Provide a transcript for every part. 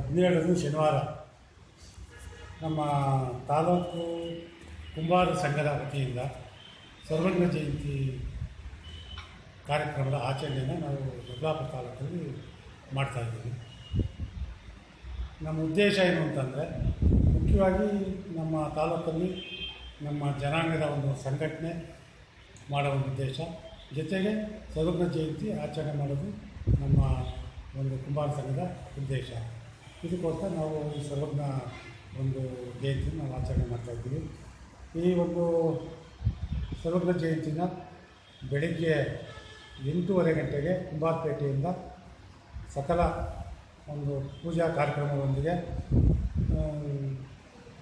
ಹದಿನೇಳನೇ ಶನಿವಾರ ನಮ್ಮ ತಾಲೂಕು ಕುಂಬಾರ ಸಂಘದ ವತಿಯಿಂದ ಸರ್ವಜ್ಞ ಜಯಂತಿ ಕಾರ್ಯಕ್ರಮದ ಆಚರಣೆಯನ್ನು ನಾವು ದೊಡ್ಡಾಪುರ ತಾಲೂಕಲ್ಲಿ ಮಾಡ್ತಾಯಿದ್ದೀವಿ ನಮ್ಮ ಉದ್ದೇಶ ಏನು ಅಂತಂದರೆ, ಮುಖ್ಯವಾಗಿ ನಮ್ಮ ತಾಲೂಕಲ್ಲಿ ನಮ್ಮ ಜನಾಂಗದ ಒಂದು ಸಂಘಟನೆ ಮಾಡೋ ಒಂದು ಉದ್ದೇಶ. ಜೊತೆಗೆ ಸರ್ವಜ್ಞ ಜಯಂತಿ ಆಚರಣೆ ಮಾಡೋದು ನಮ್ಮ ಒಂದು ಕುಂಬಾರ ಸಂಘದ ಉದ್ದೇಶ. ಇದಕ್ಕೋಸ್ಕರ ನಾವು ಈ ಸರ್ವಜ್ಞ ಒಂದು ಜಯಂತಿ ನಾವು ಆಚರಣೆ ಮಾಡ್ತಾಯಿದ್ದೀವಿ ಈ ಒಂದು ಸರ್ವಜ್ಞ ಜಯಂತಿನ ಬೆಳಿಗ್ಗೆ ಎಂಟೂವರೆ ಗಂಟೆಗೆ ಕುಂಬಾರಪೇಟೆಯಿಂದ ಸಕಲ ಒಂದು ಪೂಜಾ ಕಾರ್ಯಕ್ರಮದೊಂದಿಗೆ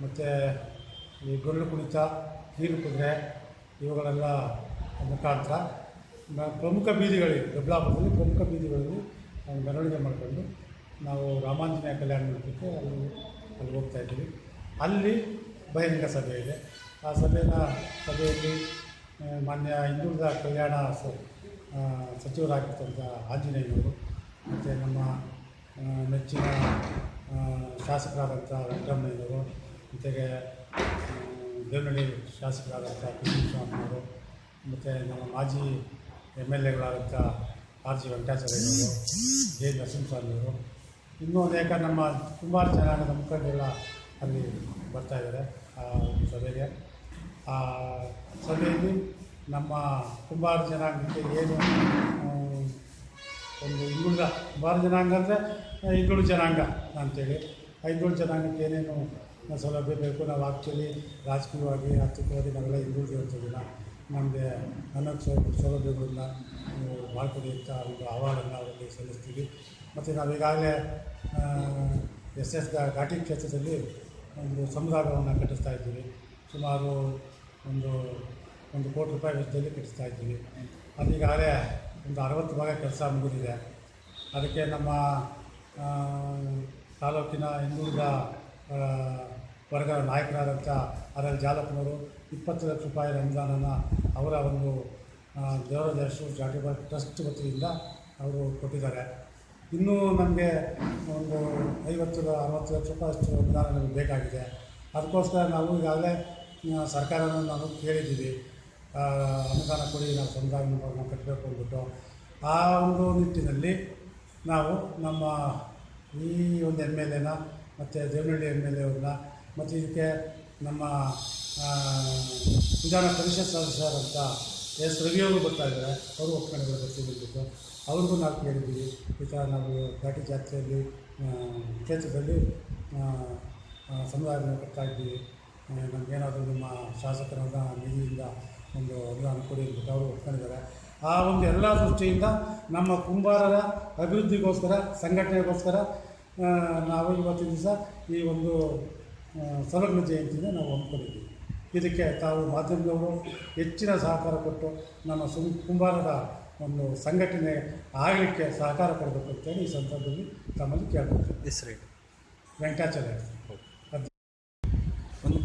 ಮತ್ತು ಈ ಗೊರಳು ಕುಣಿತ, ಕೀಲು ಕುದುರೆ ಇವುಗಳೆಲ್ಲ ಮುಖಾಂತರ ಪ್ರಮುಖ ಬೀದಿಗಳಿವೆ ದೊಡ್ಡಾಪುರದಲ್ಲಿ ಪ್ರಮುಖ ಬೀದಿಗಳಲ್ಲಿ ಮೆರವಣಿಗೆ ಮಾಡಿಕೊಂಡು ನಾವು ರಾಮಾಂಜನೇಯ ಕಲ್ಯಾಣ ಮಂಟಪಕ್ಕೆ ಅಲ್ಲಿ ಅಲ್ಲಿ ಹೋಗ್ತಾ ಇದ್ದೀವಿ. ಅಲ್ಲಿ ಬಹಿರಂಗ ಸಭೆ ಇದೆ. ಆ ಸಭೆನ ಸಭೆಯಲ್ಲಿ ಮಾನ್ಯ ಹಿಂದುಳಿದ ಕಲ್ಯಾಣ ಸ ಆ, ಸಚಿವರಾಗಿರ್ತಂಥ ಆಂಜನೇಯನವರು ಮತ್ತು ನಮ್ಮ ನೆಚ್ಚಿನ ಶಾಸಕರಾದಂಥ ವೆಂಕಟರಮಣಯ್ಯನವರು ಜೊತೆಗೆ ದೇವನಹಳ್ಳಿ ಶಾಸಕರಾದಂಥ ಕೃಷ್ಣಸ್ವಾಮಿಯವರು ಸ್ವಾಮಿಯವರು ಮತ್ತು ನಮ್ಮ ಮಾಜಿ ಎಂ ಎಲ್ ಎಗಳಾದಂಥ ಆರ್ ಜಿ ವೆಂಕಟಾಚಾರ್ಯವರು ಜೆ ನರಸಿಂಹಸ್ವಾಮಿಯವರು ಇನ್ನೂ ಅನೇಕ ನಮ್ಮ ಸುಮಾರು ಜನಾಂಗದ ಮುಖಂಡರೆಲ್ಲ ಅಲ್ಲಿ ಬರ್ತಾ ಇದ್ದಾರೆ, ಆ ಸಭೆಗೆ. ಆ, ಸಭೆಯಲ್ಲಿ ನಮ್ಮ ಕುಂಬಾರ ಜನಾಂಗಕ್ಕೆ ಏನು ಒಂದು ಹಿಂದುಳಿದ, ಕುಂಬಾರ ಜನಾಂಗ ಅಂದರೆ ಹಿಂದುಳು ಜನಾಂಗ ಅಂತೇಳಿ. ಹಿಂದುಳು ಜನಾಂಗಕ್ಕೆ ಏನೇನು ಸೌಲಭ್ಯ ಬೇಕು, ನಾವು ಆ್ಯಕ್ಚುಲಿ ರಾಜಕೀಯವಾಗಿ, ಆರ್ಥಿಕವಾಗಿ ನಾವೆಲ್ಲ ಹಿಂದುಳಿದಿರೋದಿಲ್ಲ ನಮಗೆ ಸೌ- ಸೌಲಭ್ಯಗಳನ್ನ ಅಂತ ಒಂದು ಅವಾರ್ಡನ್ನು ಅವರಲ್ಲಿ ಸಲ್ಲಿಸ್ತೀವಿ. ಮತ್ತು ನಾವು ಈಗಾಗಲೇ ಎಸ್ ಎಸ್ ಘಾಟಿ ಕ್ಷೇತ್ರದಲ್ಲಿ ಒಂದು ಸಮುದಾಯವನ್ನು ಕಟ್ಟಿಸ್ತಾ ಇದ್ದೀವಿ. ಸುಮಾರು ಒಂದು ಒಂದು ಕೋಟಿ ರೂಪಾಯಿ ವೆಚ್ಚದಲ್ಲಿ ಕಟ್ಟಿಸ್ತಾ ಇದ್ದೀವಿ. ಅದೀಗಾಗಲೇ ಒಂದು ಅರವತ್ತು ಭಾಗ ಕೆಲಸ ಮುಗಿದಿದೆ. ಅದಕ್ಕೆ ನಮ್ಮ ತಾಲೂಕಿನ ಹಿಂದುಳಿದ ವರ್ಗದ ನಾಯಕರಾದಂಥ ಆರ್ ಎಲ್ ಜಾಲಪ್ಪನವರು ಇಪ್ಪತ್ತು ಲಕ್ಷ ರೂಪಾಯಿ ಅನುದಾನನ ಅವರ ಒಂದು ದೇವರಾಜೇಶ್ವರ ಚಾರಿಟಬಲ್ ಟ್ರಸ್ಟ್ ವತಿಯಿಂದ ಅವರು ಕೊಟ್ಟಿದ್ದಾರೆ. ಇನ್ನೂ ನಮಗೆ ಒಂದು ಐವತ್ತು ಅರವತ್ತು ಲಕ್ಷ ರೂಪಾಯಿ ಅಷ್ಟು ಅನುದಾನ ನಮಗೆ ಬೇಕಾಗಿದೆ. ಅದಕ್ಕೋಸ್ಕರ ನಾವು ಈಗಾಗಲೇ ಸರ್ಕಾರವನ್ನು ನಾವು ಕೇಳಿದ್ದೀವಿ. ಅನುದಾನ ಕೊಡಿ, ನಾವು ಸಮುದಾಯ ನಾವು ಕಟ್ಟಬೇಕು ಅಂದ್ಬಿಟ್ಟು. ಆ ಒಂದು ನಿಟ್ಟಿನಲ್ಲಿ ನಾವು ನಮ್ಮ ಈ ಒಂದು ಎಂ ಎಲ್ ಎನ ಮತ್ತು ದೇವನಹಳ್ಳಿ ಎಂ ಎಲ್ ಎ ಅವ್ರನ್ನ ಮತ್ತು ಇದಕ್ಕೆ ನಮ್ಮ ವಿಧಾನ ಪರಿಷತ್ ಸದಸ್ಯರಂತ ಎಸ್ ರವಿಯವರು ಬರ್ತಾ ಇದ್ದಾರೆ. ಅವರು ಒಪ್ಕೊಂಡಿದ್ದಾರೆ ಬರ್ತೀವಿ ಅವ್ರಿಗೂ ನಾವು ಕೇಳಿದ್ದೀವಿ ಈ ಥರ ನಾವು ಘಾಟಿ ಜಾತ್ರೆಯಲ್ಲಿ ಕ್ಷೇತ್ರದಲ್ಲಿ ಸಮುದಾಯವನ್ನು ಕಟ್ತಾ ಇದ್ದೀವಿ. ನಮಗೇನಾದರೂ ನಿಮ್ಮ ಶಾಸಕರಾದ ನಿಧಿಯಿಂದ ಒಂದು ಅನುದಾನ ಕೊಡಿ ಅಂದ್ಬಿಟ್ಟು ಅವರು ಒಪ್ಕೊಂಡಿದ್ದಾರೆ. ಆ ಒಂದು ಎಲ್ಲ ದೃಷ್ಟಿಯಿಂದ ನಮ್ಮ ಕುಂಬಾರರ ಅಭಿವೃದ್ಧಿಗೋಸ್ಕರ, ಸಂಘಟನೆಗೋಸ್ಕರ ನಾವು ಇವತ್ತಿನ ದಿವಸ ಈ ಒಂದು ಸರ್ವಜ್ಞ ಜಯಂತಿನ ನಾವು ಹಮ್ಮಿಕೊಂಡಿದ್ದೀವಿ. ಇದಕ್ಕೆ ತಾವು ಮಾಧ್ಯಮದವರು ಹೆಚ್ಚಿನ ಸಹಕಾರ ಕೊಟ್ಟು ನಮ್ಮ ಸುಮ್ ಕುಂಬಾರದ ಒಂದು ಸಂಘಟನೆ ಆಗಲಿಕ್ಕೆ ಸಹಕಾರ ಕೊಡಬೇಕು ಅಂತೇಳಿ ಈ ಸಂದರ್ಭದಲ್ಲಿ ತಮ್ಮಲ್ಲಿ ಕೇಳ್ಕೊಳ್ತೀನಿ ಹೆಸರು ರೈಟ್ ವೆಂಕಟಾಚಾರ್ಯ. ಒಂದು